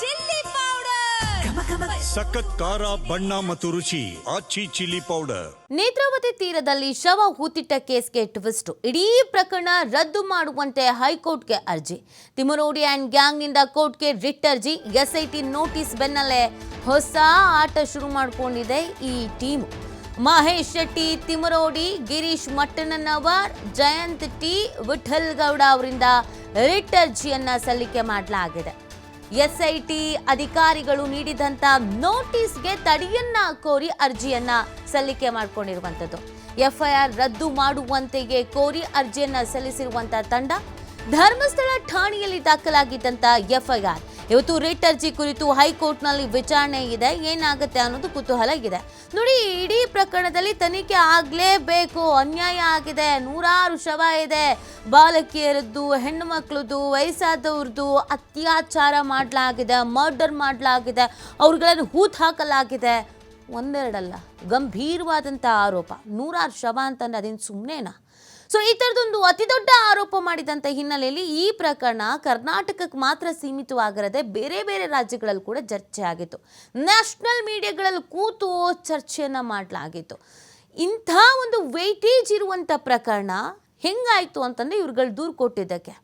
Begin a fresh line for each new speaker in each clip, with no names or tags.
Chilli powder.
ಸಖತ್ ಖಾರ ಬಣ್ಣ ಮತ್ತು ರುಚಿ ಆಚಿ ಚಿಲ್ಲಿ ಪೌಡರ್.
ನೇತ್ರಾವತಿ ತೀರದಲ್ಲಿ ಶವ ಹೂತಿಟ್ಟ ಕೇಸ್ಗೆ ಟ್ವಿಸ್ಟ್. ಇಡೀ ಪ್ರಕರಣ ರದ್ದು ಮಾಡುವಂತೆ ಹೈಕೋರ್ಟ್ಗೆ ಅರ್ಜಿ. ತಿಮರೋಡಿ ಆ್ಯಂಡ್ ಗ್ಯಾಂಗ್ನಿಂದ ಕೋರ್ಟ್ಗೆ ರಿಟ್ ಅರ್ಜಿ. ಎಸ್ಐಟಿ ನೋಟಿಸ್ ಬೆನ್ನಲ್ಲೇ ಹೊಸ ಆಟ ಶುರು ಮಾಡಿಕೊಂಡಿದೆ ಈ ಟೀಮ್. ಮಹೇಶ್ ಶೆಟ್ಟಿ ತಿಮರೋಡಿ ಗಿರೀಶ್ ಮಟ್ಟಣ್ಣನವರ್ ಜಯಂತ್ ಟಿ ವಿಠಲ್ ಗೌಡ ಅವರಿಂದ ರಿಟ್ ಅರ್ಜಿಯನ್ನು ಸಲ್ಲಿಕೆ ಮಾಡಲಾಗಿದೆ. ಎಸ್ಐಟಿ ಅಧಿಕಾರಿಗಳು ನೀಡಿದಂತ ನೋಟಿಸ್ಗೆ ತಡೆಯನ್ನ ಕೋರಿ ಅರ್ಜಿಯನ್ನ ಸಲ್ಲಿಕೆ ಮಾಡಿಕೊಂಡಿರುವಂಥದ್ದು ಎಫ್ಐಆರ್ ರದ್ದು ಮಾಡುವಂತೆಯೇ ಕೋರಿ ಅರ್ಜಿಯನ್ನ ಸಲ್ಲಿಸಿರುವಂತ ತಂಡ ಧರ್ಮಸ್ಥಳ ಠಾಣೆಯಲ್ಲಿ ದಾಖಲಾಗಿದ್ದಂತ ಎಫ್ಐಆರ್. ಇವತ್ತು ರಿಟ್ ಅರ್ಜಿ ಕುರಿತು ಹೈಕೋರ್ಟ್ನಲ್ಲಿ ವಿಚಾರಣೆ ಇದೆ. ಏನಾಗುತ್ತೆ ಅನ್ನೋದು ಕುತೂಹಲ ಇದೆ. ನೋಡಿ, ಇಡೀ ಪ್ರಕರಣದಲ್ಲಿ ತನಿಖೆ ಆಗಲೇಬೇಕು. ಅನ್ಯಾಯ ಆಗಿದೆ. ನೂರಾರು ಶವ ಇದೆ. ಬಾಲಕಿಯರದ್ದು, ಹೆಣ್ಣು ಮಕ್ಕಳದ್ದು ವಯಸ್ಸಾದವ್ರದ್ದು ಅತ್ಯಾಚಾರ ಮಾಡಲಾಗಿದೆ, ಮರ್ಡರ್ ಮಾಡಲಾಗಿದೆ. ಅವ್ರುಗಳನ್ನು ಹೂತ್ ಹಾಕಲಾಗಿದೆ. ಒಂದೆರಡಲ್ಲ ಗಂಭೀರವಾದಂಥ ಆರೋಪ. ನೂರಾರು ಶವ ಅಂತಂದ್ರೆ ಅದೇನು ಸುಮ್ಮನೆನಾ ಸೊ ಈ ಥರದೊಂದು ಅತಿ ದೊಡ್ಡ ಆರೋಪ ಮಾಡಿದಂಥ ಹಿನ್ನೆಲೆಯಲ್ಲಿ ಈ ಪ್ರಕರಣ ಕರ್ನಾಟಕಕ್ಕೆ ಮಾತ್ರ ಸೀಮಿತವಾಗಿರದೆ ಬೇರೆ ಬೇರೆ ರಾಜ್ಯಗಳಲ್ಲಿ ಕೂಡ ಚರ್ಚೆ ಆಗಿತ್ತು. ನ್ಯಾಷನಲ್ ಮೀಡಿಯಾಗಳಲ್ಲಿ ಕೂತು ಚರ್ಚೆಯನ್ನು ಮಾಡಲಾಗಿತ್ತು. ಇಂಥ ಒಂದು ವೆಯ್ಟೇಜ್ ಇರುವಂಥ ಪ್ರಕರಣ ಹೆಂಗಾಯಿತು ಅಂತಂದರೆ ಇವ್ರುಗಳು ದೂರು ಕೊಟ್ಟಿದ್ದಕ್ಕೆ.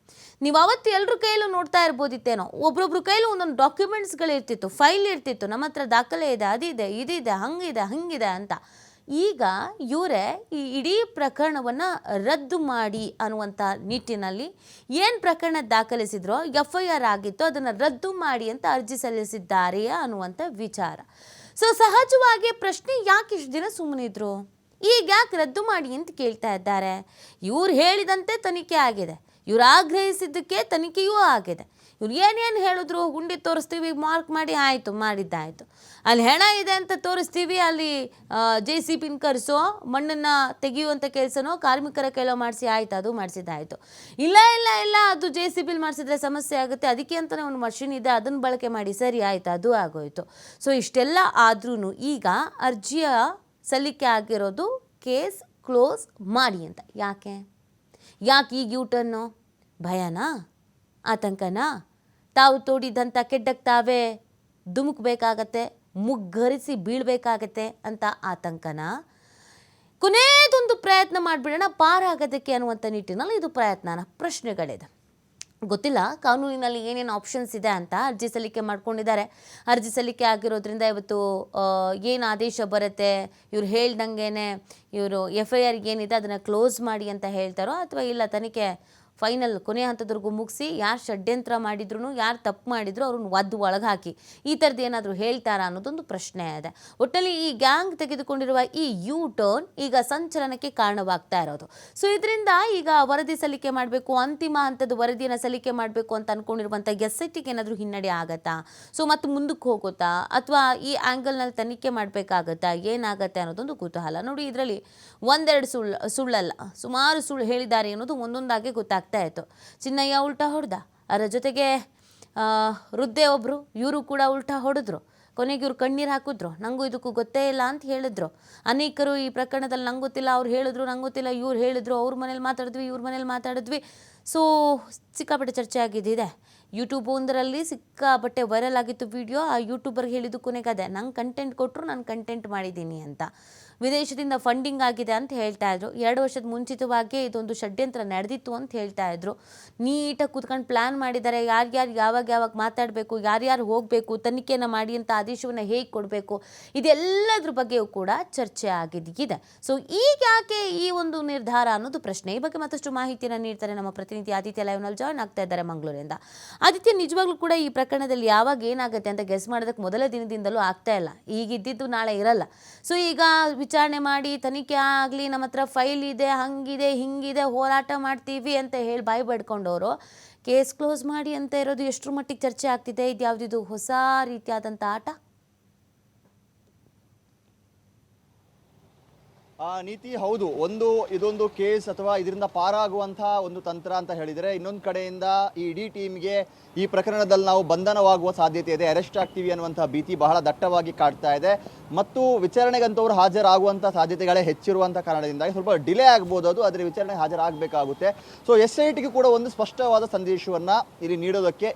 ನೀವು ಅವತ್ತು ಎಲ್ಲರ ಕೈಯಲ್ಲೂ ನೋಡ್ತಾ ಇರ್ಬೋದಿತ್ತೇನೋ? ಒಬ್ರೊಬ್ರ ಕೈಲೂ ಒಂದೊಂದು ಡಾಕ್ಯುಮೆಂಟ್ಸ್ಗಳಿರ್ತಿತ್ತು ಫೈಲ್ ಇರ್ತಿತ್ತು, ನಮ್ಮ ಹತ್ರ ದಾಖಲೆ ಇದೆ, ಅದಿದೆ, ಇದಿದೆ, ಹಂಗಿದೆ ಹಂಗಿದೆ ಅಂತ. ಈಗ ಇವರೇ ಈ ಇಡೀ ಪ್ರಕರಣವನ್ನು ರದ್ದು ಮಾಡಿ ಅನ್ನುವಂಥ ನಿಟ್ಟಿನಲ್ಲಿ ಏನು ಪ್ರಕರಣ ದಾಖಲಿಸಿದ್ರೋ ಎಫ್ ಐ ಆರ್ ಆಗಿತ್ತು ಅದನ್ನು ರದ್ದು ಮಾಡಿ ಅಂತ ಅರ್ಜಿ ಸಲ್ಲಿಸಿದ್ದಾರೆಯಾ ಅನ್ನುವಂಥ ವಿಚಾರ. ಸೊ ಸಹಜವಾಗಿ ಪ್ರಶ್ನೆ ಯಾಕೆ ಇಷ್ಟು ದಿನ ಸುಮ್ಮನಿದ್ರು ಈಗ ಯಾಕೆ ರದ್ದು ಮಾಡಿ ಅಂತ ಕೇಳ್ತಾ ಇದ್ದಾರೆ? ಇವ್ರು ಹೇಳಿದಂತೆ ತನಿಖೆ ಆಗಿದೆ. ಇವ್ರು ಆಗ್ರಹಿಸಿದ್ದಕ್ಕೆ ತನಿಖೆಯೂ ಆಗಿದೆ. ಇವ್ರು ಏನೇನು ಹೇಳಿದ್ರು ಗುಂಡಿ ತೋರಿಸ್ತೀವಿ ಮಾರ್ಕ್ ಮಾಡಿ ಆಯಿತು, ಮಾಡಿದ್ದಾಯಿತು. ಅಲ್ಲಿ ಹೆಣ ಇದೆ ಅಂತ ತೋರಿಸ್ತೀವಿ, ಅಲ್ಲಿ ಜೆ ಸಿ ಪಿನ್ ಕರೆಸೋ, ಮಣ್ಣನ್ನು ತೆಗೆಯುವಂಥ ಕೆಲಸನೋ, ಕಾರ್ಮಿಕರ ಕೆಲವು ಮಾಡಿಸಿ ಆಯ್ತು, ಅದು ಮಾಡಿಸಿದ್ದಾಯಿತು. ಇಲ್ಲ ಇಲ್ಲ ಇಲ್ಲ, ಅದು ಜೆ ಸಿ ಪಿಲ್ ಮಾಡಿಸಿದ್ರೆ ಸಮಸ್ಯೆ ಆಗುತ್ತೆ. ಅದಕ್ಕೆ ಅಂತಲೇ ಒಂದು ಮಷಿನ್ ಇದೆ, ಅದನ್ನು ಬಳಕೆ ಮಾಡಿ ಸರಿ ಆಯ್ತು, ಅದು ಆಗೋಯಿತು. ಸೊ ಇಷ್ಟೆಲ್ಲ ಆದ್ರೂ ಈಗ ಅರ್ಜಿಯ ಸಲ್ಲಿಕೆ ಆಗಿರೋದು ಕೇಸ್ ಕ್ಲೋಸ್ ಮಾಡಿ ಅಂತ. ಯಾಕೆ? ಯಾಕೆ ಈಗ ಯೂಟರ್ನು ಭಯನಾ? ಆತಂಕನಾ? ತಾವು ತೋಡಿದಂಥ ಕೆಡ್ಡಕ್ಕೆ ತಾವೇ ಧುಮುಕ್ಬೇಕಾಗತ್ತೆ, ಮುಗ್ಗರಿಸಿ ಬೀಳಬೇಕಾಗತ್ತೆ ಅಂತ ಆತಂಕನ? ಕೊನೆಯದೊಂದು ಪ್ರಯತ್ನ ಮಾಡಿಬಿಡೋಣ, ಪಾರಾಗೋದಕ್ಕೆ ಅನ್ನುವಂಥ ನಿಟ್ಟಿನಲ್ಲಿ ಇದು ಪ್ರಯತ್ನನ ಪ್ರಶ್ನೆಗಳಿದೆ. ಗೊತ್ತಿಲ್ಲ, ಕಾನೂನಿನಲ್ಲಿ ಏನೇನು ಆಪ್ಷನ್ಸ್ ಇದೆ ಅಂತ ಅರ್ಜಿ ಸಲ್ಲಿಕೆ ಮಾಡ್ಕೊಂಡಿದ್ದಾರೆ. ಅರ್ಜಿ ಸಲ್ಲಿಕೆ ಆಗಿರೋದ್ರಿಂದ ಇವತ್ತು ಏನು ಆದೇಶ ಬರುತ್ತೆ, ಇವ್ರು ಹೇಳ್ದಂಗೆ ಇವರು ಎಫ್ ಐ ಆರ್ ಏನಿದೆ ಅದನ್ನು ಕ್ಲೋಸ್ ಮಾಡಿ ಅಂತ ಹೇಳ್ತಾರೋ ಅಥವಾ ಇಲ್ಲ ತನಿಖೆ ಫೈನಲ್ ಕೊನೆ ಹಂತದವರೆಗೂ ಮುಗಿಸಿ, ಯಾರು ಷಡ್ಯಂತ್ರ ಮಾಡಿದ್ರು ಯಾರು ತಪ್ಪು ಮಾಡಿದ್ರು ಅವ್ರನ್ನ ಒದ್ದು ಒಳಗೆ ಹಾಕಿ. ಈ ಥರದ್ದು ಏನಾದರೂ ಹೇಳ್ತಾರಾ ಅನ್ನೋದೊಂದು ಪ್ರಶ್ನೆ ಇದೆ. ಒಟ್ಟಲ್ಲಿ ಈ ಗ್ಯಾಂಗ್ ತೆಗೆದುಕೊಂಡಿರುವ ಈ ಯು ಟರ್ನ್ ಈಗ ಸಂಚಲನಕ್ಕೆ ಕಾರಣವಾಗ್ತಾ ಇರೋದು. ಸೊ ಇದರಿಂದ ಈಗ ವರದಿ ಸಲ್ಲಿಕೆ ಮಾಡಬೇಕು, ಅಂತಿಮ ಹಂತದ ವರದಿಯನ್ನು ಸಲ್ಲಿಕೆ ಮಾಡಬೇಕು ಅಂತ ಅಂದ್ಕೊಂಡಿರುವಂಥ ಎಸ್ ಐ ಟಿಗೆ ಏನಾದರೂ ಹಿನ್ನಡೆ ಆಗತ್ತಾ? ಸೊ ಮತ್ತು ಮುಂದಕ್ಕೆ ಹೋಗುತ್ತಾ? ಅಥವಾ ಈ ಆ್ಯಂಗಲ್ನಲ್ಲಿ ತನಿಖೆ ಮಾಡಬೇಕಾಗತ್ತಾ? ಏನಾಗತ್ತೆ ಅನ್ನೋದೊಂದು ಕುತೂಹಲ. ನೋಡಿ, ಇದರಲ್ಲಿ ಒಂದೆರಡು ಸುಳ್ಳು ಸುಳ್ಳಲ್ಲ. ಸುಮಾರು ಸುಳ್ಳು ಹೇಳಿದ್ದಾರೆ ಅನ್ನೋದು ಒಂದೊಂದಾಗೆ ಗೊತ್ತಾಗ್ತಾ ಇತ್ತು. ಚಿನ್ನಯ್ಯ ಉಲ್ಟಾ ಹೊಡೆದ. ಅದರ ಜೊತೆಗೆ ವೃದ್ಧೆ ಒಬ್ಬರು ಇವರು ಕೂಡ ಉಲ್ಟಾ ಹೊಡೆದ್ರು. ಕೊನೆಗೆ ಇವರು ಕಣ್ಣೀರು ಹಾಕಿದ್ರು. ನನಗೂ ಇದಕ್ಕೂ ಗೊತ್ತೇ ಇಲ್ಲ ಅಂತ ಹೇಳಿದ್ರು. ಅನೇಕರು ಈ ಪ್ರಕರಣದಲ್ಲಿ ನಂಗೆ ಗೊತ್ತಿಲ್ಲ ಅವ್ರು ಹೇಳಿದ್ರು ನಂಗೆ ಗೊತ್ತಿಲ್ಲ ಇವ್ರು ಹೇಳಿದ್ರು, ಅವ್ರ ಮನೇಲಿ ಮಾತಾಡಿದ್ವಿ, ಇವ್ರ ಮನೇಲಿ ಮಾತಾಡಿದ್ವಿ. ಸೊ, ಸಿಕ್ಕಾಪಟ್ಟೆ ಚರ್ಚೆ ಆಗಿದ್ದಿದೆ. ಯೂಟ್ಯೂಬ್ ಒಂದರಲ್ಲಿ ಸಿಕ್ಕಾಪಟ್ಟೆ ವೈರಲ್ ಆಗಿತ್ತು ವಿಡಿಯೋ ಆ ಯೂಟ್ಯೂಬರ್ಗೆ ಹೇಳಿದ್ದು ಕೊನೆಗೆ ಅದೇ ನಂಗೆ ಕಂಟೆಂಟ್ ಕೊಟ್ಟರು ನಾನು ಕಂಟೆಂಟ್ ಮಾಡಿದ್ದೀನಿ ಅಂತ. ವಿದೇಶದಿಂದ ಫಂಡಿಂಗ್ ಆಗಿದೆ ಅಂತ ಹೇಳ್ತಾ ಇದ್ರು. ಎರಡು ವರ್ಷದ ಮುಂಚಿತವಾಗಿ ಇದೊಂದು ಷಡ್ಯಂತ್ರ ನಡೆದಿತ್ತು ಅಂತ ಹೇಳ್ತಾ ಇದ್ರು. ನೀಟಾಗಿ ಕೂತ್ಕೊಂಡು ಪ್ಲ್ಯಾನ್ ಮಾಡಿದ್ದಾರೆ. ಯಾರ್ಯಾರು ಯಾವಾಗ ಯಾವಾಗ ಮಾತಾಡಬೇಕು ಯಾರ್ಯಾರು ಹೋಗಬೇಕು ತನಿಖೆಯನ್ನು ಮಾಡಿ ಅಂತ ಆದೇಶವನ್ನು ಹೇಗೆ ಕೊಡಬೇಕು, ಇದೆಲ್ಲದ್ರ ಬಗ್ಗೆಯೂ ಕೂಡ ಚರ್ಚೆ ಆಗಿದ್ದಿದೆ ಸೊ ಈಗ ಯಾಕೆ ಈ ಒಂದು ನಿರ್ಧಾರ ಅನ್ನೋದು ಪ್ರಶ್ನೆ. ಈ ಬಗ್ಗೆ ಮತ್ತಷ್ಟು ಮಾಹಿತಿಯನ್ನು ನೀಡ್ತಾರೆ ನಮ್ಮ ಪ್ರತಿನಿಧಿ ಆದಿತ್ಯ ಲೈವ್ನಲ್ಲಿ ಜಾಯ್ನ್ ಆಗ್ತಾ ಇದ್ದಾರೆ ಮಂಗಳೂರಿಂದ. ಆದಿತ್ಯ, ನಿಜವಾಗ್ಲೂ ಕೂಡ ಈ ಪ್ರಕರಣದಲ್ಲಿ ಯಾವಾಗ ಏನಾಗುತ್ತೆ ಅಂತ ಗೆಸ್ ಮಾಡೋದಕ್ಕೆ ಮೊದಲ ದಿನದಿಂದಲೂ ಆಗ್ತಾ ಇಲ್ಲ. ಈಗ ಇದ್ದಿದ್ದು ನಾಳೆ ಇರಲ್ಲ. ಸೊ ಈಗ ವಿಚಾರಣೆ ಮಾಡಿ, ತನಿಖೆ ಆಗಲಿ, ನಮ್ಮ ಹತ್ರ ಫೈಲ್ ಇದೆ, ಹಂಗಿದೆ, ಹಿಂಗಿದೆ, ಹೋರಾಟ ಮಾಡ್ತೀವಿ ಅಂತ ಹೇಳಿ ಬಾಯಿ ಬಡ್ಕೊಂಡವರು. ಕೇಸ್ ಕ್ಲೋಸ್ ಮಾಡಿ ಅಂತ ಇರೋದು ಎಷ್ಟರ ಮಟ್ಟಿಗೆ ಚರ್ಚೆ ಆಗ್ತಿದೆ? ಇದು ಯಾವುದಿದು ಹೊಸ ರೀತಿಯಾದಂಥ ಆಟ?
ನೀತಿ ಹೌದು. ಒಂದು, ಇದೊಂದು ಕೇಸ್ ಅಥವಾ ಇದರಿಂದ ಪಾರಾಗುವಂತಹ ಒಂದು ತಂತ್ರ ಅಂತ ಹೇಳಿದರೆ ಇನ್ನೊಂದು ಕಡೆಯಿಂದ ಈ ಇಡೀ ಟೀಮ್ಗೆ ಈ ಪ್ರಕರಣದಲ್ಲಿ ನಾವು ಬಂಧನವಾಗುವ ಸಾಧ್ಯತೆ ಇದೆ. ಅರೆಸ್ಟ್ ಆಗ್ತೀವಿ ಅನ್ನುವಂಥ ಭೀತಿ ಬಹಳ ದಟ್ಟವಾಗಿ ಕಾಡ್ತಾ ಇದೆ. ಮತ್ತು ವಿಚಾರಣೆಗಂತವ್ರು ಹಾಜರಾಗುವಂಥ ಸಾಧ್ಯತೆಗಳೇ ಹೆಚ್ಚಿರುವಂಥ ಕಾರಣದಿಂದಾಗಿ ಸ್ವಲ್ಪ ಡಿಲೇ ಆಗ್ಬೋದು ಅದು, ಆದರೆ ವಿಚಾರಣೆಗೆ ಹಾಜರಾಗಬೇಕಾಗುತ್ತೆ. ಸೊ, ಎಸ್ ಐ ಟಿಗೆ ಕೂಡ ಒಂದು ಸ್ಪಷ್ಟವಾದ ಸಂದೇಶವನ್ನು ಇಲ್ಲಿ ನೀಡೋದಕ್ಕೆ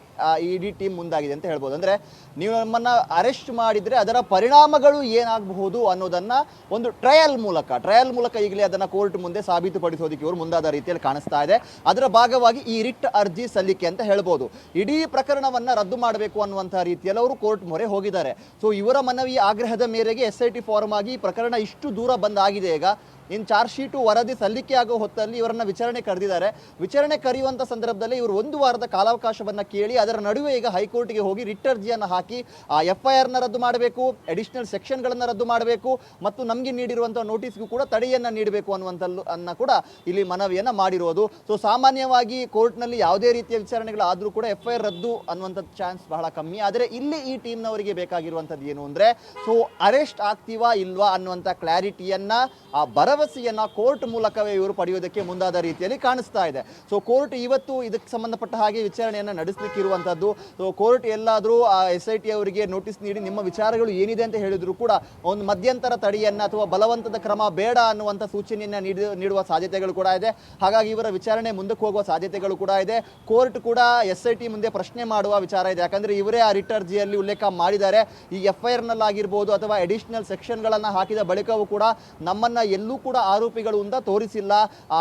ಈ ಇಡೀ ಟೀಮ್ ಮುಂದಾಗಿದೆ ಅಂತ ಹೇಳ್ಬೋದು. ಅಂದರೆ ನೀವು ನಮ್ಮನ್ನು ಅರೆಸ್ಟ್ ಮಾಡಿದರೆ ಅದರ ಪರಿಣಾಮಗಳು ಏನಾಗಬಹುದು ಅನ್ನೋದನ್ನು ಒಂದು ಟ್ರಯಲ್ ಮೂಲಕ ಟ್ರಯಲ್ ಮೂಲಕ ಈಗಲೇ ಅದನ್ನು ಕೋರ್ಟ್ ಮುಂದೆ ಸಾಬೀತುಪಡಿಸೋದಕ್ಕೆ ಇವರು ಮುಂದಾದ ರೀತಿಯಲ್ಲಿ ಕಾಣಿಸ್ತಾ ಇದೆ. ಅದರ ಭಾಗವಾಗಿ ಈ ರಿಟ್ ಅರ್ಜಿ ಸಲ್ಲಿಕೆ ಅಂತ ಹೇಳ್ಬೋದು. ಇಡೀ ಪ್ರಕರಣವನ್ನು ರದ್ದು ಮಾಡಬೇಕು ಅನ್ನುವಂಥ ರೀತಿಯಲ್ಲಿ ಅವರು ಕೋರ್ಟ್ ಮೊರೆ ಹೋಗಿದ್ದಾರೆ. ಸೊ ಇವರ ಮನವಿ ಆಗ್ರಹದ ಮೇರೆಗೆ ಎಸ್ ಐ ಟಿ ಫಾರ್ಮ್ ಆಗಿ ಪ್ರಕರಣ ಇಷ್ಟು ದೂರ ಬಂದಾಗಿದೆ. ಈಗ ಇನ್ನು ಚಾರ್ಜ್ ಶೀಟು ವರದಿ ಸಲ್ಲಿಕೆ ಆಗೋ ಹೊತ್ತಲ್ಲಿ ಇವರನ್ನ ವಿಚಾರಣೆ ಕರೆದಿದ್ದಾರೆ. ವಿಚಾರಣೆ ಕರೆಯುವಂಥ ಸಂದರ್ಭದಲ್ಲಿ ಇವರು ಒಂದು ವಾರದ ಕಾಲಾವಕಾಶವನ್ನು ಕೇಳಿ ಅದರ ನಡುವೆ ಈಗ ಹೈಕೋರ್ಟ್ಗೆ ಹೋಗಿ ರಿಟ್ ಅರ್ಜಿಯನ್ನು ಹಾಕಿ ಆ ಎಫ್ ಐ ಆರ್ನ ರದ್ದು ಮಾಡಬೇಕು, ಅಡಿಷನಲ್ ಸೆಕ್ಷನ್ಗಳನ್ನು ರದ್ದು ಮಾಡಬೇಕು ಮತ್ತು ನಮಗೆ ನೀಡಿರುವಂಥ ನೋಟಿಸ್ಗೂ ಕೂಡ ತಡೆಯನ್ನು ನೀಡಬೇಕು ಅನ್ನುವಂಥದ್ದು ಅನ್ನ ಕೂಡ ಇಲ್ಲಿ ಮನವಿಯನ್ನು ಮಾಡಿರೋದು. ಸೊ ಸಾಮಾನ್ಯವಾಗಿ ಕೋರ್ಟ್ನಲ್ಲಿ ಯಾವುದೇ ರೀತಿಯ ವಿಚಾರಣೆಗಳಾದರೂ ಕೂಡ ಎಫ್ ಐ ಆರ್ ರದ್ದು ಅನ್ನುವಂಥ ಚಾನ್ಸ್ ಬಹಳ ಕಮ್ಮಿ. ಆದರೆ ಇಲ್ಲಿ ಈ ಟೀಮ್ನವರಿಗೆ ಬೇಕಾಗಿರುವಂಥದ್ದು ಏನು ಅಂದರೆ ಸೊ ಅರೆಸ್ಟ್ ಆಗ್ತೀವಾ ಇಲ್ವಾ ಅನ್ನುವಂಥ ಕ್ಲಾರಿಟಿಯನ್ನು ಆ ಭರವಸೆಯನ್ನು ಕೋರ್ಟ್ ಮೂಲಕವೇ ಇವರು ಪಡೆಯುವುದಕ್ಕೆ ಮುಂದಾದ ರೀತಿಯಲ್ಲಿ ಕಾಣಿಸ್ತಾ ಇದೆ. ಸೊ ಕೋರ್ಟ್ ಇವತ್ತು ಇದಕ್ಕೆ ಸಂಬಂಧಪಟ್ಟ ಹಾಗೆ ವಿಚಾರಣೆಯನ್ನು ನಡೆಸಲಿಕ್ಕೆ ಇರುವಂಥದ್ದು ಸೊ ಕೋರ್ಟ್ ಎಲ್ಲಾದರೂ ಎಸ್ ಐ ಟಿ ಅವರಿಗೆ ನೋಟಿಸ್ ನೀಡಿ ನಿಮ್ಮ ವಿಚಾರಗಳು ಏನಿದೆ ಅಂತ ಹೇಳಿದ್ರು ಕೂಡ ಒಂದು ಮಧ್ಯಂತರ ತಡೆಯನ್ನು ಅಥವಾ ಬಲವಂತದ ಕ್ರಮ ಬೇಡ ಅನ್ನುವಂಥ ಸೂಚನೆಯನ್ನು ನೀಡಿ, ನೀಡುವ ಸಾಧ್ಯತೆಗಳು ಕೂಡ ಇದೆ. ಹಾಗಾಗಿ ಇವರ ವಿಚಾರಣೆ ಮುಂದಕ್ಕೆ ಹೋಗುವ ಸಾಧ್ಯತೆಗಳು ಕೂಡ ಇದೆ. ಕೋರ್ಟ್ ಕೂಡ ಎಸ್ ಐ ಟಿ ಮುಂದೆ ಪ್ರಶ್ನೆ ಮಾಡುವ ವಿಚಾರ ಇದೆ. ಯಾಕಂದರೆ ಇವರೇ ಆ ರಿಟ್ ಅರ್ಜಿಯಲ್ಲಿ ಉಲ್ಲೇಖ ಮಾಡಿದ್ದಾರೆ. ಈ ಎಫ್ ಐ ಆಗಿರ್ಬೋದು ಅಥವಾ ಅಡಿಷನಲ್ ಸೆಕ್ಷನ್ಗಳನ್ನು ಹಾಕಿದ ಬಳಿಕವೂ ಕೂಡ ನಮ್ಮನ್ನು ಎಲ್ಲೂ ಕೂಡ ಆರೋಪಿಗಳು ಅಂತ ತೋರಿಸಿಲ್ಲ.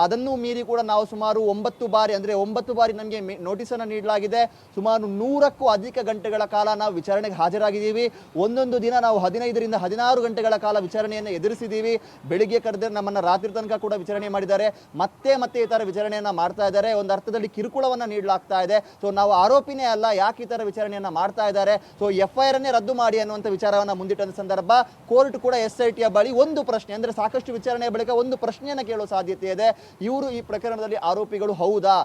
ಅದನ್ನು ಮೀರಿ ಕೂಡ ನಾವು ಸುಮಾರು ಒಂಬತ್ತು ಬಾರಿ, ಅಂದರೆ ಒಂಬತ್ತು ಬಾರಿ ನಮಗೆ ನೋಟಿಸನ್ನು ನೀಡಲಾಗಿದೆ. ಸುಮಾರು ನೂರಕ್ಕೂ ಅಧಿಕ ಗಂಟೆಗಳ ಕಾಲ ನಾವು ವಿಚಾರಣೆಗೆ ಹಾಜರಾಗಿದ್ದೀವಿ. ಒಂದೊಂದು ದಿನ ನಾವು ಹದಿನೈದರಿಂದ ಹದಿನಾರು ಗಂಟೆಗಳ ಕಾಲ ವಿಚಾರಣೆಯನ್ನು ಎದುರಿಸಿದ್ದೀವಿ. ಬೆಳಿಗ್ಗೆ ಕರೆದ್ರೆ ನಮ್ಮನ್ನು ರಾತ್ರಿ ತನಕ ಕೂಡ ವಿಚಾರಣೆ ಮಾಡಿದ್ದಾರೆ. ಮತ್ತೆ ಮತ್ತೆ ಈ ಥರ ವಿಚಾರಣೆಯನ್ನು ಮಾಡ್ತಾ ಇದ್ದಾರೆ. ಒಂದು ಅರ್ಥದಲ್ಲಿ ಕಿರುಕುಳವನ್ನು ನೀಡಲಾಗ್ತಾ ಇದೆ. ಸೊ ನಾವು ಆರೋಪಿನೇ ಅಲ್ಲ, ಯಾಕೆ ಈ ಥರ ವಿಚಾರಣೆಯನ್ನು ಮಾಡ್ತಾ ಇದ್ದಾರೆ? ಸೊ ಎಫ್ ಐ ರದ್ದು ಮಾಡಿ ಅನ್ನುವಂಥ ವಿಚಾರವನ್ನು ಮುಂದಿಟ್ಟ ಸಂದರ್ಭ, ಕೋರ್ಟ್ ಕೂಡ ಎಸ್ ಐ ಬಳಿ ಒಂದು ಪ್ರಶ್ನೆ, ಅಂದರೆ ಸಾಕಷ್ಟು ವಿಚಾರಣೆಯ ಬಳಿಕ ಒಂದು ಪ್ರಶ್ನೆಯನ್ನು ಕೇಳುವ ಸಾಧ್ಯತೆ ಇದೆ. ಇವರು ಈ ಪ್ರಕರಣದಲ್ಲಿ ಆರೋಪಿಗಳು ಹೌದಾ?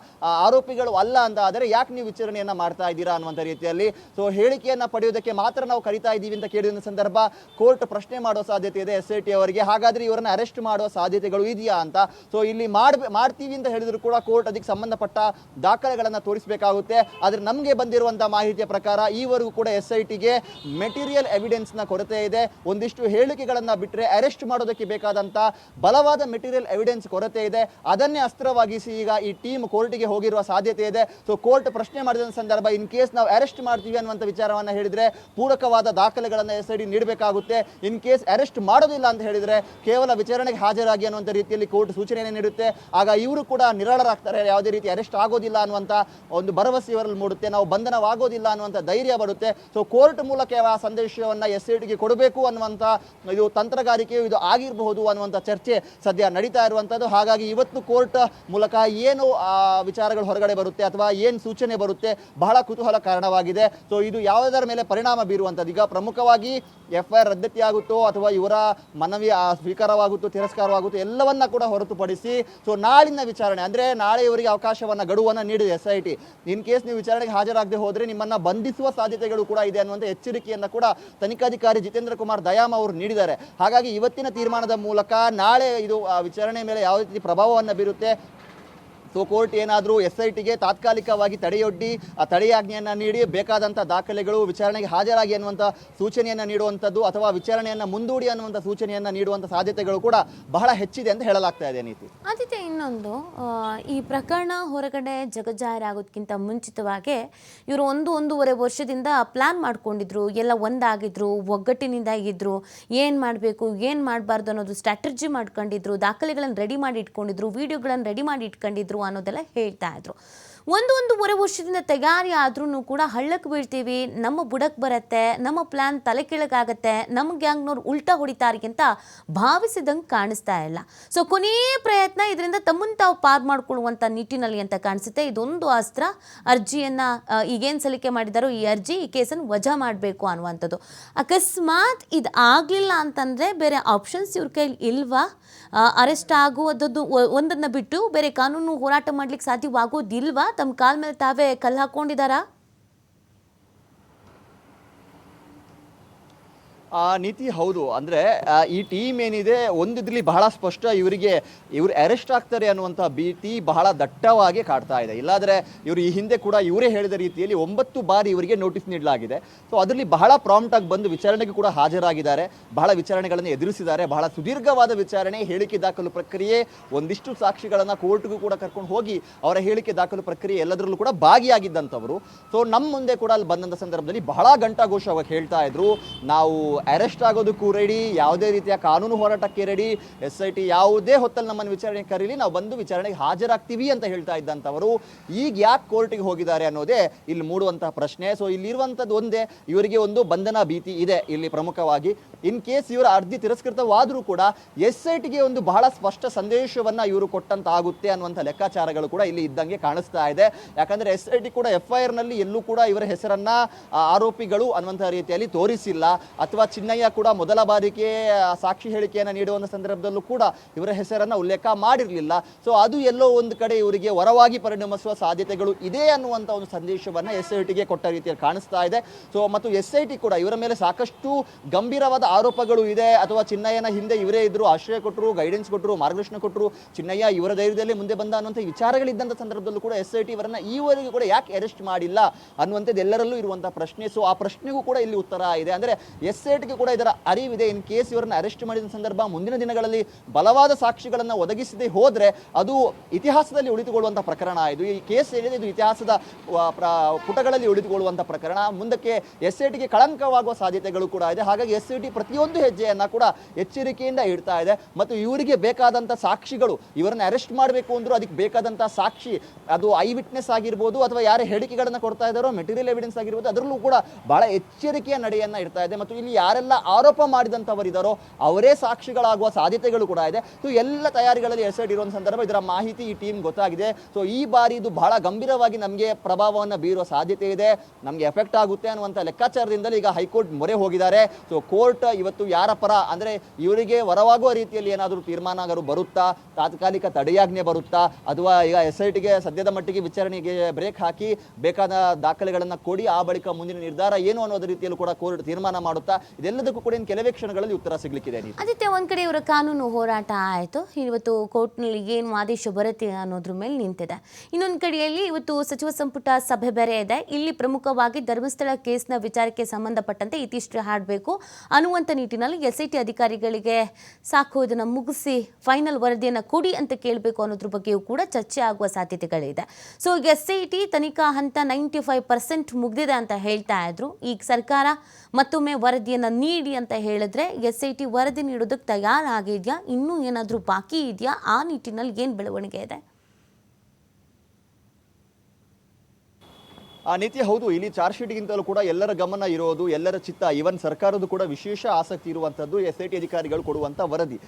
ಆರೋಪಿಗಳು ಅಲ್ಲ ಅಂತ ಆದರೆ ಯಾಕೆ ನೀವು ವಿಚಾರಣೆಯನ್ನು ಮಾಡ್ತಾ ಇದ್ದೀರಾ ಅನ್ನುವಂಥ ರೀತಿಯಲ್ಲಿ. ಸೊ ಹೇಳಿಕೆಯನ್ನು ಪಡೆಯುವುದಕ್ಕೆ ಮಾತ್ರ ನಾವು ಕರಿತಾ ಇದ್ದೀವಿ ಅಂತ ಕೇಳಿದ ಸಂದರ್ಭ ಕೋರ್ಟ್ ಪ್ರಶ್ನೆ ಮಾಡೋ ಸಾಧ್ಯತೆ ಇದೆ ಎಸ್ ಐ ಟಿ ಅವರಿಗೆ. ಹಾಗಾದ್ರೆ ಇವರನ್ನ ಅರೆಸ್ಟ್ ಮಾಡುವ ಸಾಧ್ಯತೆಗಳು ಇದೆಯಾ ಅಂತ? ಸೊ ಇಲ್ಲಿ ಮಾಡ್ಬೇ, ಮಾಡ್ತೀವಿ ಅಂತ ಹೇಳಿದ್ರು ಕೂಡ ಕೋರ್ಟ್ ಅದಕ್ಕೆ ಸಂಬಂಧಪಟ್ಟ ದಾಖಲೆಗಳನ್ನು ತೋರಿಸಬೇಕಾಗುತ್ತೆ. ಆದರೆ ನಮಗೆ ಬಂದಿರುವಂಥ ಮಾಹಿತಿಯ ಪ್ರಕಾರ ಈವರೆಗೂ ಕೂಡ ಎಸ್ ಐ ಟಿಗೆ ಮೆಟೀರಿಯಲ್ ಎವಿಡೆನ್ಸ್ನ ಕೊರತೆ ಇದೆ. ಒಂದಿಷ್ಟು ಹೇಳಿಕೆಗಳನ್ನು ಬಿಟ್ಟರೆ ಅರೆಸ್ಟ್ ಮಾಡೋದಕ್ಕೆ ಬೇಕಾದಂಥ ಬಲವಾದ ಮೆಟೀರಿಯಲ್ ಎವಿಡೆನ್ಸ್ ಕೊರತೆ ಇದೆ. ಅದನ್ನೇ ಅಸ್ತ್ರವಾಗಿಸಿ ಈಗ ಈ ಟೀಮ್ ಕೋರ್ಟಿಗೆ ಹೋಗಿರುವ ಸಾಧ್ಯತೆ ಇದೆ. ಸೊ ಕೋರ್ಟ್ ಪ್ರಶ್ನೆ ಮಾಡಿದ ಸಂದರ್ಭ ಇನ್ ಕೇಸ್ ನಾವು ಅರೆಸ್ಟ್ ಮಾಡ್ತೀವಿ ಅನ್ನುವಂಥ ವಿಚಾರವನ್ನು ಹೇಳಿದರೆ ಪೂರಕವಾದ ದಾಖಲೆಗಳನ್ನು ಎಸ್ ಐ ಡಿ ನೀಡಬೇಕಾಗುತ್ತೆ. ಇನ್ ಕೇಸ್ ಅರೆಸ್ಟ್ ಮಾಡೋದಿಲ್ಲ ಅಂತ ಹೇಳಿದರೆ ಕೇವಲ ವಿಚಾರಣೆಗೆ ಹಾಜರಾಗಿ ಅನ್ನುವಂಥ ರೀತಿಯಲ್ಲಿ ಕೋರ್ಟ್ ಸೂಚನೆಯನ್ನು ನೀಡುತ್ತೆ. ಆಗ ಇವರು ಕೂಡ ನಿರಾಳರಾಗ್ತಾರೆ. ಯಾವುದೇ ರೀತಿ ಅರೆಸ್ಟ್ ಆಗೋದಿಲ್ಲ ಅನ್ನುವಂಥ ಒಂದು ಭರವಸೆ ಇವರಲ್ಲಿ ಮೂಡುತ್ತೆ. ನಾವು ಬಂಧನವಾಗೋದಿಲ್ಲ ಅನ್ನುವಂಥ ಧೈರ್ಯ ಬರುತ್ತೆ. ಸೊ ಕೋರ್ಟ್ ಮೂಲಕ ಆ ಸಂದೇಶವನ್ನು ಎಸ್ ಐ ಟಿಗೆ ಕೊಡಬೇಕು ಅನ್ನುವಂಥ ಇದು ತಂತ್ರಗಾರಿಕೆಯು ಇದು ಆಗಿರಬಹುದು ಅನ್ನುವಂಥ ಚರ್ಚೆ ಸದ್ಯ ನಡೀತಾ ಇರುವಂಥದ್ದು ಹಾಗಾಗಿ ಇವತ್ತು ಕೋರ್ಟ್ ಮೂಲಕ ಏನು ವಿಚಾರಗಳು ಹೊರಗಡೆ ಬರುತ್ತೆ ಅಥವಾ ಏನು ಸೂಚನೆ ಬರುತ್ತೆ ಬಹಳ ಕುತೂಹಲ ಕಾರಣವಾಗಿದೆ. ಸೊ ಇದು ಯಾವುದರ ಮೇಲೆ ಪರಿಣಾಮ ಬೀರುವಂಥದ್ದು ಈಗ ಪ್ರಮುಖವಾಗಿ ಎಫ್ ಐ ಆರ್ ರದ್ದತಿಯಾಗುತ್ತೋ ಅಥವಾ ಇವರ ಮನವಿ ಸ್ವೀಕಾರವಾಗುತ್ತೋ, ತಿರಸ್ಕಾರವಾಗುತ್ತೋ ಎಲ್ಲವನ್ನ ಕೂಡ ಹೊರತುಪಡಿಸಿ ಸೊ ನಾಳಿನ ವಿಚಾರಣೆ, ಅಂದರೆ ನಾಳೆ ಇವರಿಗೆ ಅವಕಾಶವನ್ನು, ಗಡುವನ್ನು ನೀಡಿದೆ S I T. In case ನೀವು ವಿಚಾರಣೆಗೆ ಹಾಜರಾಗದೆ ಹೋದರೆ ನಿಮ್ಮನ್ನು ಬಂಧಿಸುವ ಸಾಧ್ಯತೆಗಳು ಕೂಡ ಇದೆ ಅನ್ನುವಂಥ ಎಚ್ಚರಿಕೆಯನ್ನು ಕೂಡ ತನಿಖಾಧಿಕಾರಿ ಜಿತೇಂದ್ರ ಕುಮಾರ್ ದಯಾಮ್ ಅವರು ನೀಡಿದ್ದಾರೆ. ಹಾಗಾಗಿ ಇವತ್ತಿನ ತೀರ್ಮಾನದ ಮೂಲಕ ನಾಳೆ ಇದು ಆ, ವಿಚಾರಣೆ ಮೇಲೆ ಯಾವ ರೀತಿ ಪ್ರಭಾವವನ್ನು ಬೀರುತ್ತೆ? ಸೊ ಕೋರ್ಟ್ ಏನಾದರೂ ಎಸ್ ಐ ಟಿಗೆ ತಾತ್ಕಾಲಿಕವಾಗಿ ತಡೆಯೊಡ್ಡಿ, ಆ ತಡೆಯಾಜ್ಞೆಯನ್ನು ನೀಡಿ ಬೇಕಾದಂಥ ದಾಖಲೆಗಳು ವಿಚಾರಣೆಗೆ ಹಾಜರಾಗಿ ಅನ್ನುವಂಥ ಸೂಚನೆಯನ್ನು ನೀಡುವಂಥದ್ದು ಅಥವಾ ವಿಚಾರಣೆಯನ್ನು ಮುಂದೂಡಿ ಅನ್ನುವಂಥ ಸೂಚನೆಯನ್ನು ನೀಡುವಂಥ ಸಾಧ್ಯತೆಗಳು ಕೂಡ ಬಹಳ ಹೆಚ್ಚಿದೆ ಅಂತ ಹೇಳಲಾಗ್ತಾ ಇದೆ ನೀತಿ.
ಆದಿತ್ಯ, ಇನ್ನೊಂದು ಈ ಪ್ರಕರಣ ಹೊರಗಡೆ ಜಗಜ್ಜಾಹೀರಾಗೋದಕ್ಕಿಂತ ಮುಂಚಿತವಾಗಿ ಇವರು ಒಂದು ಒಂದೂವರೆ ವರ್ಷದಿಂದ ಪ್ಲ್ಯಾನ್ ಮಾಡ್ಕೊಂಡಿದ್ರು, ಎಲ್ಲ ಒಂದಾಗಿದ್ರು, ಒಗ್ಗಟ್ಟಿನಿಂದ ಇದ್ರು, ಏನು ಮಾಡಬೇಕು, ಏನು ಮಾಡಬಾರ್ದು ಅನ್ನೋದು ಸ್ಟ್ರಾಟಜಿ ಮಾಡ್ಕೊಂಡಿದ್ರು, ದಾಖಲೆಗಳನ್ನು ರೆಡಿ ಮಾಡಿ ಇಟ್ಕೊಂಡಿದ್ರು ವಿಡಿಯೋಗಳನ್ನು ರೆಡಿ ಮಾಡಿ ಇಟ್ಕೊಂಡಿದ್ರು ಅನ್ನೋದೆಲ್ಲ ಹೇಳ್ತಾ ಇದ್ರು. ಒಂದು ಒಂದೂವರೆ ವರ್ಷದಿಂದ ತಯಾರಿ ಆದ್ರೂ ಕೂಡ ಹಳ್ಳಕ್ಕೆ ಬೀಳ್ತೀವಿ, ನಮ್ಮ ಬುಡಕ್ಕೆ ಬರುತ್ತೆ, ನಮ್ಮ ಪ್ಲ್ಯಾನ್ ತಲೆ ಕೆಳಗಾಗತ್ತೆ ನಮ್ಮ ಗ್ಯಾಂಗ್ನವ್ರು ಉಲ್ಟಾ ಹೊಡಿತಾರೆ ಅಂತ ಭಾವಿಸಿದಂಗೆ ಕಾಣಿಸ್ತಾ ಇಲ್ಲ. ಸೊ ಕೊನೆಯ ಪ್ರಯತ್ನ ಇದರಿಂದ ತಮ್ಮನ್ನು ತಾವು ಪಾರ್ ಮಾಡ್ಕೊಳ್ಳುವಂಥ ನಿಟ್ಟಿನಲ್ಲಿ ಅಂತ ಕಾಣಿಸುತ್ತೆ. ಇದೊಂದು ಅಸ್ತ್ರ ಅರ್ಜಿಯನ್ನು ಈಗೇನು ಸಲ್ಲಿಕೆ ಮಾಡಿದಾರೋ ಈ ಅರ್ಜಿ ಈ ಕೇಸನ್ನು ವಜಾ ಮಾಡಬೇಕು ಅನ್ನುವಂಥದ್ದು. ಅಕಸ್ಮಾತ್ ಇದು ಆಗಲಿಲ್ಲ ಅಂತಂದರೆ ಬೇರೆ ಆಪ್ಷನ್ಸ್ ಇವ್ರ ಕೈಲಿ ಇಲ್ವಾ? ಅರೆಸ್ಟ್ ಆಗುವುದದ್ದು ಒಂದನ್ನು ಬಿಟ್ಟು ಬೇರೆ ಕಾನೂನು ಹೋರಾಟ ಮಾಡ್ಲಿಕ್ಕೆ ಸಾಧ್ಯವಾಗೋದಿಲ್ವಾ? ತಮ್ಮ ಕಾಲ ಮೇಲೆ ತಾವೇ ಕಲ್ಲು ಹಾಕೊಂಡಿದ್ದಾರಾ?
ಆ ನೀತಿ ಹೌದು. ಅಂದ್ರೆ ಈ ಟೀಮ್ ಏನಿದೆ, ಒಂದಿದ್ರಲ್ಲಿ ಬಹಳ ಸ್ಪಷ್ಟ ಇವರಿಗೆ, ಇವರು ಅರೆಸ್ಟ್ ಆಗ್ತಾರೆ ಅನ್ನುವಂಥ ಭೀತಿ ಬಹಳ ದಟ್ಟವಾಗಿ ಕಾಡ್ತಾ ಇದೆ. ಇಲ್ಲಾದ್ರೆ ಇವರು ಈ ಹಿಂದೆ ಕೂಡ ಇವರೇ ಹೇಳಿದ ರೀತಿಯಲ್ಲಿ ಒಂಬತ್ತು ಬಾರಿ ಇವರಿಗೆ ನೋಟಿಸ್ ನೀಡಲಾಗಿದೆ. ಸೊ ಅದರಲ್ಲಿ ಬಹಳ ಪ್ರಾಂಪ್ಟ್ ಆಗಿ ಬಂದು ವಿಚಾರಣೆಗೆ ಕೂಡ ಹಾಜರಾಗಿದ್ದಾರೆ. ಬಹಳ ವಿಚಾರಣೆಗಳನ್ನು ಎದುರಿಸಿದ್ದಾರೆ. ಬಹಳ ಸುದೀರ್ಘವಾದ ವಿಚಾರಣೆ, ಹೇಳಿಕೆ ದಾಖಲು ಪ್ರಕ್ರಿಯೆ, ಒಂದಿಷ್ಟು ಸಾಕ್ಷಿಗಳನ್ನು ಕೋರ್ಟ್ಗೂ ಕೂಡ ಕರ್ಕೊಂಡು ಹೋಗಿ ಅವರ ಹೇಳಿಕೆ ದಾಖಲು ಪ್ರಕ್ರಿಯೆ ಎಲ್ಲದರಲ್ಲೂ ಕೂಡ ಭಾಗಿಯಾಗಿದ್ದಂಥವರು. ಸೊ ನಮ್ಮ ಮುಂದೆ ಕೂಡ ಅಲ್ಲಿ ಬಂದಂಥ ಸಂದರ್ಭದಲ್ಲಿ ಬಹಳ ಘಂಟಾಘೋಷವಾಗಿ ಹೇಳ್ತಾ ಇದ್ರು. ನಾವು ಅರೆಸ್ಟ್ ಆಗೋದಕ್ಕೂ ರೆಡಿ ಯಾವುದೇ ರೀತಿಯ ಕಾನೂನು ಹೋರಾಟಕ್ಕೆ ರೆಡಿ ಎಸ್ ಐ ಟಿ ಯಾವುದೇ ಹೊತ್ತಲ್ಲಿ ನಮ್ಮನ್ನು ವಿಚಾರಣೆಗೆ ಕರೀಲಿ, ನಾವು ಬಂದು ವಿಚಾರಣೆಗೆ ಹಾಜರಾಗ್ತೀವಿ ಅಂತ ಹೇಳ್ತಾ ಇದ್ದಂಥವರು ಈಗ ಯಾಕೆ ಕೋರ್ಟಿಗೆ ಹೋಗಿದ್ದಾರೆ ಅನ್ನೋದೇ ಇಲ್ಲಿ ಮೂಡುವಂತಹ ಪ್ರಶ್ನೆ. ಸೊ ಇಲ್ಲಿರುವಂಥದ್ದು ಒಂದೇ, ಇವರಿಗೆ ಒಂದು ಬಂಧನ ಭೀತಿ ಇದೆ ಇಲ್ಲಿ ಪ್ರಮುಖವಾಗಿ. ಇನ್ ಕೇಸ್ ಇವರ ಅರ್ಜಿ ತಿರಸ್ಕೃತವಾದರೂ ಕೂಡ ಎಸ್ ಐ ಟಿಗೆ ಒಂದು ಬಹಳ ಸ್ಪಷ್ಟ ಸಂದೇಶವನ್ನ ಇವರು ಕೊಟ್ಟಂತಾಗುತ್ತೆ ಅನ್ನುವಂಥ ಲೆಕ್ಕಾಚಾರಗಳು ಕೂಡ ಇಲ್ಲಿ ಇದ್ದಂಗೆ ಕಾಣಿಸ್ತಾ ಇದೆ. ಯಾಕಂದ್ರೆ ಎಸ್ ಐ ಟಿ ಕೂಡ ಎಫ್ ಐ ಆರ್ನಲ್ಲಿ ಎಲ್ಲೂ ಕೂಡ ಇವರ ಹೆಸರನ್ನ ಆರೋಪಿಗಳು ಅನ್ನುವಂಥ ರೀತಿಯಲ್ಲಿ ತೋರಿಸಿಲ್ಲ. ಅಥವಾ ಚಿನ್ನಯ್ಯ ಕೂಡ ಮೊದಲ ಬಾರಿಗೆ ಸಾಕ್ಷಿ ಹೇಳಿಕೆಯನ್ನು ನೀಡುವಂಥ ಸಂದರ್ಭದಲ್ಲೂ ಕೂಡ ಇವರ ಹೆಸರನ್ನು ಉಲ್ಲೇಖ ಮಾಡಿರಲಿಲ್ಲ. ಸೊ ಅದು ಎಲ್ಲೋ ಒಂದು ಕಡೆ ಇವರಿಗೆ ವರವಾಗಿ ಪರಿಣಮಿಸುವ ಸಾಧ್ಯತೆಗಳು ಇದೆ ಅನ್ನುವಂಥ ಒಂದು ಸಂದೇಶವನ್ನು ಎಸ್ ಐ ಟಿಗೆ ಕೊಟ್ಟ ರೀತಿಯಲ್ಲಿ ಕಾಣಿಸ್ತಾ ಇದೆ. ಸೊ ಮತ್ತು ಎಸ್ ಐ ಟಿ ಕೂಡ ಇವರ ಮೇಲೆ ಸಾಕಷ್ಟು ಗಂಭೀರವಾದ ಆರೋಪಗಳು ಇದೆ. ಅಥವಾ ಚಿನ್ನಯ್ಯನ ಹಿಂದೆ ಇವರೇ ಇದ್ದರು ಆಶ್ರಯ ಕೊಟ್ಟರು ಗೈಡೆನ್ಸ್ ಕೊಟ್ಟರು, ಮಾರ್ಗದರ್ಶನ ಕೊಟ್ಟರು. ಚಿನ್ನಯ್ಯ ಇವರ ಧೈರ್ಯದಲ್ಲಿ ಮುಂದೆ ಬಂದ ಅನ್ನುವಂಥ ವಿಚಾರಗಳಿದ್ದಂಥ ಸಂದರ್ಭದಲ್ಲೂ ಕೂಡ ಎಸ್ ಐ ಟಿ ಇವರನ್ನು ಈವರೆಗೂ ಕೂಡ ಯಾಕೆ ಅರೆಸ್ಟ್ ಮಾಡಿಲ್ಲ ಅನ್ನುವಂಥದ್ದು ಎಲ್ಲರಲ್ಲೂ ಇರುವಂಥ ಪ್ರಶ್ನೆ. ಸೊ ಆ ಪ್ರಶ್ನೆಗೂ ಕೂಡ ಇಲ್ಲಿ ಉತ್ತರ ಇದೆ. ಅಂದರೆ ಎಸ್ ಐ ಕೂಡ ಇದರ ಅರಿವಿದೆ. ಇನ್ ಕೇಸ್ ಇವರನ್ನ ಅರೆಸ್ಟ್ ಮಾಡಿದ ಸಂದರ್ಭ ಮುಂದಿನ ದಿನಗಳಲ್ಲಿ ಬಲವಾದ ಸಾಕ್ಷಿಗಳನ್ನು ಒದಗಿಸದೆ ಹೋದ್ರೆ ಅದು ಇತಿಹಾಸದಲ್ಲಿ ಉಳಿದುಕೊಳ್ಳುವಂಥ ಪ್ರಕರಣ. ಇದು ಈ ಕೇಸ್ ಏನಿದೆ, ಇದು ಇತಿಹಾಸದ ಪುಟಗಳಲ್ಲಿ ಉಳಿದುಕೊಳ್ಳುವಂಥ ಪ್ರಕರಣ. ಮುಂದಕ್ಕೆ ಎಸ್ ಐ ಟಿಗೆ ಕಳಂಕವಾಗುವ ಸಾಧ್ಯತೆಗಳು ಕೂಡ ಇದೆ. ಹಾಗಾಗಿ ಎಸ್ ಐ ಟಿ ಪ್ರತಿಯೊಂದು ಹೆಜ್ಜೆಯನ್ನ ಕೂಡ ಎಚ್ಚರಿಕೆಯಿಂದ ಇಡ್ತಾ ಇದೆ. ಮತ್ತು ಇವರಿಗೆ ಬೇಕಾದಂಥ ಸಾಕ್ಷಿಗಳು, ಇವರನ್ನ ಅರೆಸ್ಟ್ ಮಾಡಬೇಕು ಅಂದರೂ ಅದಕ್ಕೆ ಬೇಕಾದಂಥ ಸಾಕ್ಷಿ, ಅದು ಐ ವಿಟ್ನೆಸ್ ಆಗಿರ್ಬೋದು ಅಥವಾ ಯಾರೇ ಹೇಳಿಕೆಗಳನ್ನು ಕೊಡ್ತಾ ಇದ್ದಾರೋ ಮೆಟೀರಿಯಲ್ ಎವಿಡೆನ್ಸ್ ಆಗಿರ್ಬೋದು, ಅದರಲ್ಲೂ ಕೂಡ ಬಹಳ ಎಚ್ಚರಿಕೆಯ ನಡೆಯನ್ನ ಇಡ್ತಾ ಇದೆ. ಮತ್ತು ಇಲ್ಲಿ ಯಾರೆಲ್ಲ ಆರೋಪ ಮಾಡಿದಂಥವರಿದ್ದಾರೋ ಅವರೇ ಸಾಕ್ಷಿಗಳಾಗುವ ಸಾಧ್ಯತೆಗಳು ಕೂಡ ಇದೆ. ಸೊ ಎಲ್ಲ ತಯಾರಿಗಳಲ್ಲಿ ಇರುವಂಥ ಸಂದರ್ಭ ಇದರ ಮಾಹಿತಿ ಈ ಟೀಮ್ ಗೊತ್ತಾಗಿದೆ. ಸೊ ಈ ಬಾರಿ ಇದು ಬಹಳ ಗಂಭೀರವಾಗಿ ನಮಗೆ ಪ್ರಭಾವವನ್ನು ಬೀರುವ ಸಾಧ್ಯತೆ ಇದೆ. ನಮಗೆ ಎಫೆಕ್ಟ್ ಆಗುತ್ತೆ ಅನ್ನುವಂಥ ಲೆಕ್ಕಾಚಾರದಿಂದಲೇ ಈಗ ಹೈಕೋರ್ಟ್ ಮೊರೆ ಹೋಗಿದ್ದಾರೆ. ಸೊ ಕೋರ್ಟ್ ಇವತ್ತು ಯಾರ ಪರ ಅಂದರೆ ಇವರಿಗೆ ವರವಾಗುವ ರೀತಿಯಲ್ಲಿ ಏನಾದರೂ ತೀರ್ಮಾನ ಬರುತ್ತಾ? ತಾತ್ಕಾಲಿಕ ತಡೆಯಾಜ್ಞೆ ಬರುತ್ತಾ? ಅಥವಾ ಈಗ ಎಸ್ ಐ ಸದ್ಯದ ಮಟ್ಟಿಗೆ ವಿಚಾರಣೆಗೆ ಬ್ರೇಕ್ ಹಾಕಿ ಬೇಕಾದ ದಾಖಲೆಗಳನ್ನು ಕೊಡಿ, ಆ ಬಳಿಕ ಮುಂದಿನ ನಿರ್ಧಾರ ಏನು ಅನ್ನೋದ ರೀತಿಯಲ್ಲೂ ಕೂಡ ಕೋರ್ಟ್ ತೀರ್ಮಾನ ಮಾಡುತ್ತಾ? ಇದೆಲ್ಲದಕ್ಕೂ ಕೂಡ ಏನು ಕೆಲವೇ ಕ್ಷಣಗಳಲ್ಲಿ ಉತ್ತರ ಸಿಗ್ಲಿಕ್ಕಿದೆ
ಆದಿತ್ಯ, ಒಂದ್ ಕಡೆ ಇವರ ಕಾನೂನು ಹೋರಾಟ ಆಯಿತು. ಇವತ್ತು ಕೋರ್ಟ್ನಲ್ಲಿ ಏನು ಆದೇಶ ಬರುತ್ತೆ ಅನ್ನೋದ್ರ ಮೇಲೆ ನಿಂತಿದೆ. ಇನ್ನೊಂದು ಕಡೆಯಲ್ಲಿ ಇವತ್ತು ಸಚಿವ ಸಂಪುಟ ಸಭೆ ಬೇರೆ ಇದೆ. ಇಲ್ಲಿ ಪ್ರಮುಖವಾಗಿ ಧರ್ಮಸ್ಥಳ ಕೇಸ್ನ ವಿಚಾರಕ್ಕೆ ಸಂಬಂಧಪಟ್ಟಂತೆ ಇತಿಷ್ಟು ಹಾಡಬೇಕು. ಅನ್ನುವಂಥ ನಿಟ್ಟಿನಲ್ಲಿ ಎಸ್ ಐ ಟಿ ಅಧಿಕಾರಿಗಳಿಗೆ ಸಾಕು, ಇದನ್ನು ಮುಗಿಸಿ ಫೈನಲ್ ವರದಿಯನ್ನು ಕೊಡಿ ಅಂತ ಕೇಳಬೇಕು ಅನ್ನೋದ್ರ ಬಗ್ಗೆಯೂ ಕೂಡ ಚರ್ಚೆ ಆಗುವ ಸಾಧ್ಯತೆಗಳಿದೆ. ಸೊ ಎಸ್ ಐ ಟಿ ತನಿಖಾ ಹಂತ ನೈಂಟಿ ಫೈವ್ ಪರ್ಸೆಂಟ್ ಮುಗ್ದಿದೆ ಅಂತ ಹೇಳ್ತಾ ಇದ್ರು. ಈಗ ಸರ್ಕಾರ ಮತ್ತೊಮ್ಮೆ ವರದಿಯನ್ನು ನೀಡಿ ಅಂತ ಹೇಳಿದ್ರೆ ಎಸ್ ಐ ಟಿ ವರದಿ ನೀಡೋದಕ್ಕೆ ತಯಾರಾಗಿದೆಯಾ? ಇನ್ನೂ ಏನಾದರೂ ಬಾಕಿ ಇದೆಯಾ? ಆ ನಿಟ್ಟಿನಲ್ಲಿ ಏನು ಬೆಳವಣಿಗೆ ಇದೆ?
ಆ ನೀತಿ ಹೌದು, ಇಲ್ಲಿ ಚಾರ್ಜ್ ಶೀಟ್ಗಿಂತಲೂ ಕೂಡ ಎಲ್ಲರ ಗಮನ ಇರೋದು, ಎಲ್ಲರ ಚಿತ್ತ ಇವನ್ ಸರ್ಕಾರದ ಕೂಡ ವಿಶೇಷ ಆಸಕ್ತಿ ಇರುವಂಥದ್ದು ಎಸ್ ಐ ಟಿ ಅಧಿಕಾರಿಗಳು ಕೊಡುವಂಥ ವರದಿ.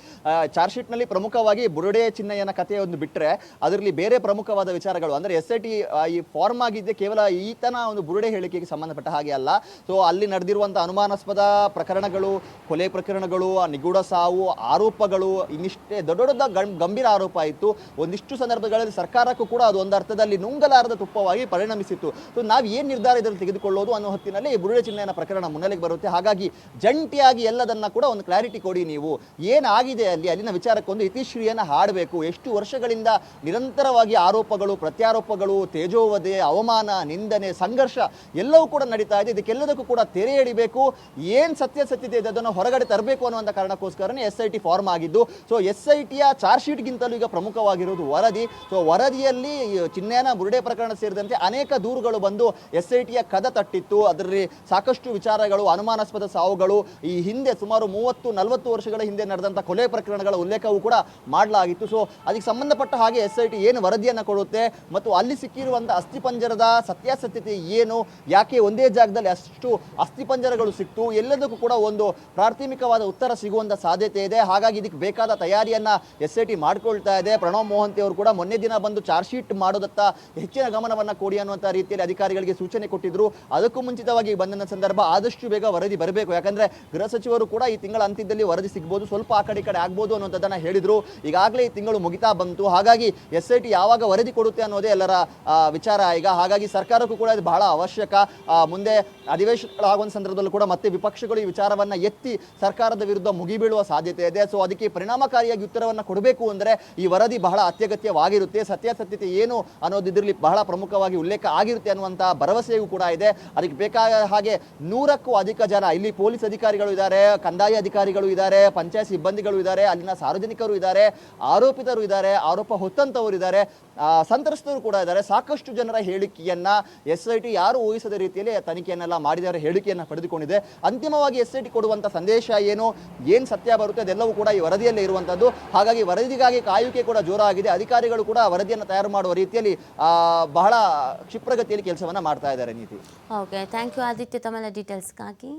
ಚಾರ್ಜ್ ಶೀಟ್ನಲ್ಲಿ ಪ್ರಮುಖವಾಗಿ ಬುರುಡೆ ಚಿನ್ನಯ್ಯನ ಕಥೆ ಒಂದು ಬಿಟ್ಟರೆ ಅದರಲ್ಲಿ ಬೇರೆ ಪ್ರಮುಖವಾದ ವಿಚಾರಗಳು, ಅಂದರೆ ಎಸ್ ಐ ಟಿ ಈ ಫಾರ್ಮ್ ಆಗಿದ್ದೆ ಕೇವಲ ಈತನ ಒಂದು ಬುರುಡೆ ಹೇಳಿಕೆಗೆ ಸಂಬಂಧಪಟ್ಟ ಹಾಗೆ ಅಲ್ಲ. ಸೊ ಅಲ್ಲಿ ನಡೆದಿರುವಂಥ ಅನುಮಾನಾಸ್ಪದ ಪ್ರಕರಣಗಳು, ಕೊಲೆ ಪ್ರಕರಣಗಳು, ಆ ನಿಗೂಢ ಸಾವು, ಆರೋಪಗಳು, ಇನ್ನಿಷ್ಟೇ ದೊಡ್ಡ ದೊಡ್ಡ ಗಂಭೀರ ಆರೋಪ ಇತ್ತು. ಒಂದಿಷ್ಟು ಸಂದರ್ಭಗಳಲ್ಲಿ ಸರ್ಕಾರಕ್ಕೂ ಕೂಡ ಅದು ಒಂದು ಅರ್ಥದಲ್ಲಿ ನುಂಗಲಾರದ ತುಪ್ಪವಾಗಿ ಪರಿಣಮಿಸಿತ್ತು. ಸೊ ನಾವು ಏನು ನಿರ್ಧಾರ ಇದರಲ್ಲಿ ತೆಗೆದುಕೊಳ್ಳೋದು ಅನ್ನೋ ಹೊತ್ತಿನಲ್ಲಿ ಈ ಬುರುಡೆ ಚಿಹ್ನೆಯ ಪ್ರಕರಣ ಮುನ್ನೆಲೆಗೆ ಬರುತ್ತೆ. ಹಾಗಾಗಿ ಜಂಟಿಯಾಗಿ ಎಲ್ಲದನ್ನ ಕೂಡ ಒಂದು ಕ್ಲಾರಿಟಿ ಕೊಡಿ ನೀವು. ಏನಾಗಿದೆ ಅಲ್ಲಿ? ಅಲ್ಲಿನ ವಿಚಾರಕ್ಕೊಂದು ಇತಿಶ್ರೀಯನ್ನು ಹಾಡಬೇಕು. ಎಷ್ಟು ವರ್ಷಗಳಿಂದ ನಿರಂತರವಾಗಿ ಆರೋಪಗಳು, ಪ್ರತ್ಯಾರೋಪಗಳು, ತೇಜೋವಧೆ, ಅವಮಾನ, ನಿಂದನೆ, ಸಂಘರ್ಷ ಎಲ್ಲವೂ ಕೂಡ ನಡೀತಾ ಇದೆ. ಇದಕ್ಕೆಲ್ಲದಕ್ಕೂ ಕೂಡ ತೆರೆ ಎಳಿಬೇಕು. ಏನು ಸತ್ಯ ಸತ್ಯತೆ ಇದೆ ಅದನ್ನು ಹೊರಗಡೆ ತರಬೇಕು ಅನ್ನುವಂಥ ಕಾರಣಕ್ಕೋಸ್ಕರನೇ ಎಸ್ ಐ ಟಿ ಫಾರ್ಮ್ ಆಗಿದ್ದು. ಸೊ, ಎಸ್ ಐ ಟಿಯ ಚಾರ್ಜ್ ಶೀಟ್ಗಿಂತಲೂ ಈಗ ಪ್ರಮುಖವಾಗಿರೋದು ವರದಿ. ಸೊ, ವರದಿಯಲ್ಲಿ ಈ ಚಿನ್ನಯನ ಬುರುಡೆ ಪ್ರಕರಣ ಸೇರಿದಂತೆ ಅನೇಕ ದೂರುಗಳು ಬಂದು ಎಸ್ ಐ ಟಿಯ ಕದ ತಟ್ಟಿತ್ತು. ಅದರಲ್ಲಿ ಸಾಕಷ್ಟು ವಿಚಾರಗಳು, ಅನುಮಾನಾಸ್ಪದ ಸಾವುಗಳು. ಈ ಹಿಂದೆ ಸುಮಾರು ಮೂವತ್ತು, ನಲವತ್ತು ವರ್ಷಗಳ ಹಿಂದೆ ನಡೆದಂಥ ಕೊಲೆ ಪ್ರಕರಣಗಳ ಉಲ್ಲೇಖವೂ ಕೂಡ ಮಾಡಲಾಗಿತ್ತು. ಸೊ ಅದಕ್ಕೆ ಸಂಬಂಧಪಟ್ಟ ಹಾಗೆ ಎಸ್ ಐ ಟಿ ಏನು ವರದಿಯನ್ನು ಕೊಡುತ್ತೆ ಮತ್ತು ಅಲ್ಲಿ ಸಿಕ್ಕಿರುವಂಥ ಅಸ್ಥಿಪಂಜರದ ಸತ್ಯಾಸತ್ಯತೆ ಏನು, ಯಾಕೆ ಒಂದೇ ಜಾಗದಲ್ಲಿ ಅಷ್ಟು ಅಸ್ಥಿಪಂಜರಗಳು ಸಿಕ್ತು, ಎಲ್ಲದಕ್ಕೂ ಕೂಡ ಒಂದು ಪ್ರಾಥಮಿಕವಾದ ಉತ್ತರ ಸಿಗುವಂಥ ಸಾಧ್ಯತೆ ಇದೆ. ಹಾಗಾಗಿ ಇದಕ್ಕೆ ಬೇಕಾದ ತಯಾರಿಯನ್ನ ಎಸ್ ಐ ಟಿ ಮಾಡಿಕೊಳ್ತಾ ಇದೆ. ಪ್ರಣವ್ ಮೋಹಂತಿ ಅವರು ಕೂಡ ಮೊನ್ನೆ ದಿನ ಬಂದು ಚಾರ್ಜ್ ಶೀಟ್ ಮಾಡೋದತ್ತ ಹೆಚ್ಚಿನ ಗಮನವನ್ನು ಕೊಡಿ ಅನ್ನುವಂಥ ರೀತಿಯಲ್ಲಿ ಅಧಿಕಾರಿ ಅಧಿಕಾರಿಗಳಿಗೆ ಸೂಚನೆ ಕೊಟ್ಟಿದ್ರು. ಅದಕ್ಕೂ ಮುಂಚಿತವಾಗಿ ಬಂದ ಸಂದರ್ಭ ಆದಷ್ಟು ಬೇಗ ವರದಿ ಬರಬೇಕು. ಯಾಕಂದ್ರೆ ಗೃಹ ಸಚಿವರು ಕೂಡ ಈ ತಿಂಗಳ ಅಂತ್ಯದಲ್ಲಿ ವರದಿ ಸಿಗ್ಬೋದು, ಸ್ವಲ್ಪ ಆ ಕಡೆ ಈ ಕಡೆ ಆಗ್ಬೋದು ಅನ್ನೋದನ್ನ ಹೇಳಿದ್ರು. ಈಗಾಗಲೇ ಈ ತಿಂಗಳು ಮುಗಿತಾ ಬಂತು. ಹಾಗಾಗಿ ಎಸ್ ಐ ಟಿ ಯಾವಾಗ ವರದಿ ಕೊಡುತ್ತೆ ಅನ್ನೋದೇ ಎಲ್ಲರ ವಿಚಾರ ಈಗ. ಹಾಗಾಗಿ ಸರ್ಕಾರಕ್ಕೂ ಕೂಡ ಇದು ಬಹಳ ಅವಶ್ಯಕ. ಮುಂದೆ ಮುಂದೆ ಅಧಿವೇಶನಗಳಾಗುವ ಸಂದರ್ಭದಲ್ಲೂ ಕೂಡ ಮತ್ತೆ ವಿಪಕ್ಷಗಳು ಈ ವಿಚಾರವನ್ನ ಎತ್ತಿ ಸರ್ಕಾರದ ವಿರುದ್ಧ ಮುಗಿಬೀಳುವ ಸಾಧ್ಯತೆ ಇದೆ. ಸೊ ಅದಕ್ಕೆ ಪರಿಣಾಮಕಾರಿಯಾಗಿ ಉತ್ತರವನ್ನು ಕೊಡಬೇಕು ಅಂದ್ರೆ ಈ ವರದಿ ಬಹಳ ಅತ್ಯಗತ್ಯವಾಗಿರುತ್ತೆ. ಸತ್ಯಾಸತ್ಯತೆ ಏನು ಅನ್ನೋದಿದ್ರಲ್ಲಿ ಬಹಳ ಪ್ರಮುಖವಾಗಿ ಉಲ್ಲೇಖ ಆಗಿರುತ್ತೆ ಅನ್ನುವಂಥ ಭರವಸೆಯೂ ಕೂಡ ಇದೆ. ಅದಕ್ಕೆ ಬೇಕಾದ ಹಾಗೆ ನೂರಕ್ಕೂ ಅಧಿಕ ಜನ, ಇಲ್ಲಿ ಪೊಲೀಸ್ ಅಧಿಕಾರಿಗಳು ಇದ್ದಾರೆ, ಕಂದಾಯ ಅಧಿಕಾರಿಗಳು ಇದ್ದಾರೆ, ಪಂಚಾಯತ್ ಸಿಬ್ಬಂದಿಗಳು ಇದ್ದಾರೆ, ಅಲ್ಲಿನ ಸಾರ್ವಜನಿಕರು ಇದ್ದಾರೆ, ಆರೋಪಿತರು ಇದ್ದಾರೆ, ಆರೋಪ ಹೊತ್ತಂತವರು ಇದ್ದಾರೆ ಸಂತ್ರಸ್ತರು ಕೂಡ ಇದ್ದಾರೆ. ಸಾಕಷ್ಟು ಜನರ ಹೇಳಿಕೆಯನ್ನ ಎಸ್ ಐ ಟಿ ಯಾರು ಊಹಿಸದ ರೀತಿಯಲ್ಲಿ ತನಿಖೆಯನ್ನೆಲ್ಲ ಮಾಡಿದವರ ಹೇಳಿಕೆಯನ್ನ ಪಡೆದುಕೊಂಡಿದೆ. ಅಂತಿಮವಾಗಿ ಎಸ್ ಐ ಟಿ ಸಂದೇಶ ಏನು, ಏನ್ ಸತ್ಯ ಬರುತ್ತೆ, ಅದೆಲ್ಲವೂ ಕೂಡ ಈ ವರದಿಯಲ್ಲೇ ಇರುವಂತದ್ದು. ಹಾಗಾಗಿ ವರದಿಗಾಗಿ ಕಾಯುವಿಕೆ ಕೂಡ ಜೋರಾಗಿದೆ. ಅಧಿಕಾರಿಗಳು ಕೂಡ ವರದಿಯನ್ನು ತಯಾರು ಮಾಡುವ ರೀತಿಯಲ್ಲಿ ಬಹಳ ಕ್ಷಿಪ್ರಗತಿಯಲ್ಲಿ ಕೆಲಸವನ್ನು ಮಾಡ್ತಾ ಇದ್ದಾರೆ ನೀತಿ.
ಓಕೆ ಥ್ಯಾಂಕ್ ಯು ಆದಿತ್ಯ ತಮ್ಮೆಲ್ಲ ಡೀಟೇಲ್ಸ್ಗಾಗಿ